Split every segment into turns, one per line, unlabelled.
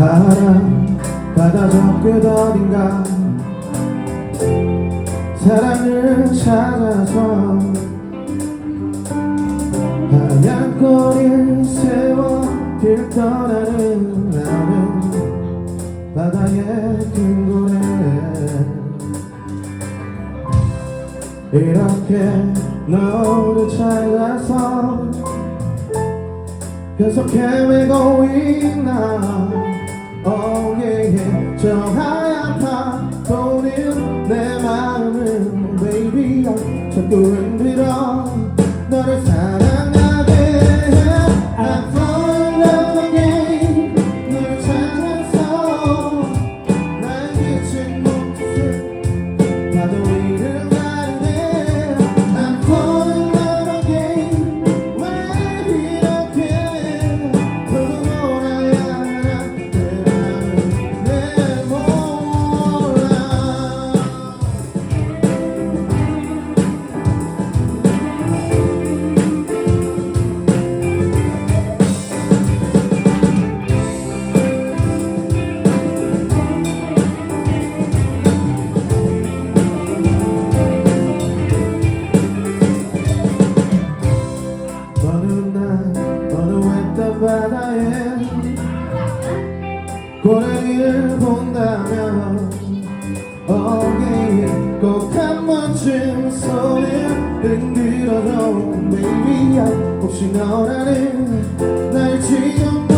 바람 바다 저끝 어딘가 사랑을 찾아서 하얀 꼬리를 세워 길 떠나는 나는 바다의 큰 고래 이렇게 너를 찾아서 계속 헤매고 있나. 저 하얀 파도는 내 마음을 baby 자꾸 흔들어. 너를 사랑 어느 날 어느 외딴 바다에 고래기를 본다면 어깨에 꼭한 번쯤 손을 흔들어줘. baby 혹시 너라는 날 지금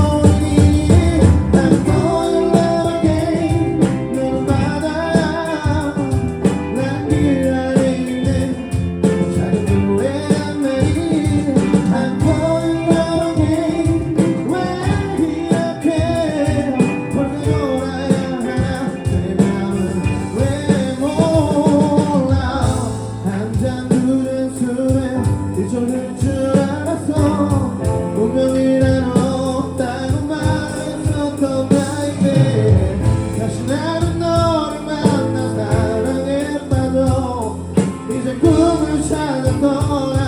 꿈을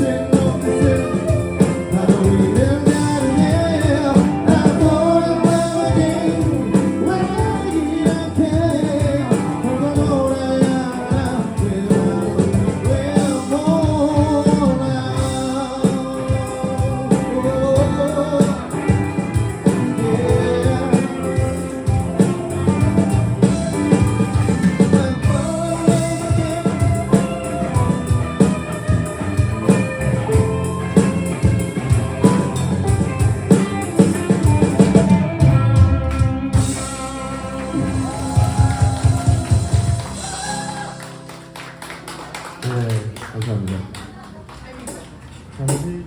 dancing. 감사합니다.
다시